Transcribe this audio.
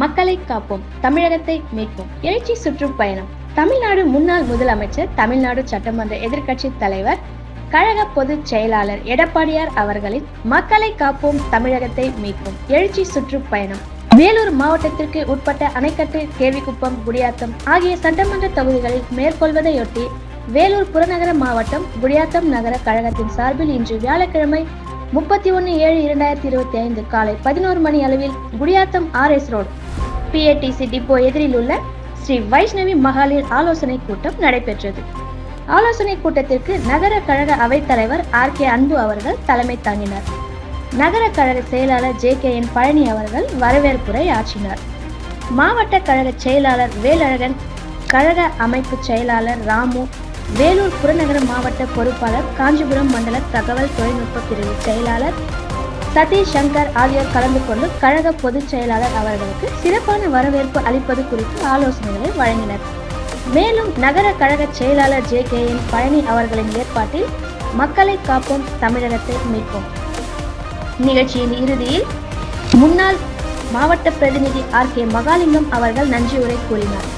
மக்களை காப்போம் தமிழகத்தை மீட்போம். எழுச்சி சுற்றுப்பயணம் தமிழ்நாடு முன்னாள் முதலமைச்சர் தமிழ்நாடு சட்டமன்ற எதிர்க்கட்சி தலைவர் கழக பொதுச் செயலாளர் எடப்பாடியார் அவர்களின் மக்களை காப்போம் தமிழகத்தை மீட்போம். எழுச்சி சுற்றுப்பயணம் வேலூர் மாவட்டத்திற்கு உட்பட்ட அணைக்கட்டு கேவிக்குப்பம் குடியாத்தம் ஆகிய சட்டமன்ற தொகுதிகளில் மேற்கொள்வதையொட்டி வேலூர் புறநகர மாவட்டம் குடியாத்தம் நகர கழகத்தின் சார்பில் இன்று வியாழக்கிழமை முப்பத்தி ஒன்று ஏழு இரண்டாயிரத்தி இருபத்தி ஐந்து காலை பதினோரு மணி அளவில் Gudiyattam RS road PATC depot எதிரில் உள்ள ஸ்ரீ வைஷ்ணவி மகளிர் ஆலோசனை கூட்டம் நடைபெற்றது. ஆலோசனை கூட்டத்திற்கு நகர கழக அவைத்தலைவர் ஆர் கே அன்பு அவர்கள் தலைமை தாங்கினார். நகர கழக செயலாளர் ஜே கே என் பழனி அவர்கள் வரவேற்புரை ஆற்றினார். மாவட்ட கழக செயலாளர் வேலழகன் கழக அமைப்பு செயலாளர் ராமு வேலூர் புறநகர மாவட்ட பொறுப்பாளர் காஞ்சிபுரம் மண்டல தகவல் தொழில்நுட்ப பிரிவு செயலாளர் சதீஷ் சங்கர் ஆகியோர் கலந்து கொண்டு கழக பொதுச் செயலாளர் அவர்களுக்கு சிறப்பான வரவேற்பு அளிப்பது குறித்து ஆலோசனைகளை வழங்கினர். மேலும் நகர கழக செயலாளர் ஜே கே என் பழனி அவர்களின் ஏற்பாட்டில் மக்களை காப்போம் தமிழகத்தை மீட்போம். நிகழ்ச்சியின் இறுதியில் முன்னாள் மாவட்ட பிரதிநிதி ஆர் கே மகாலிங்கம் அவர்கள் நன்றியுரை கூறினார்.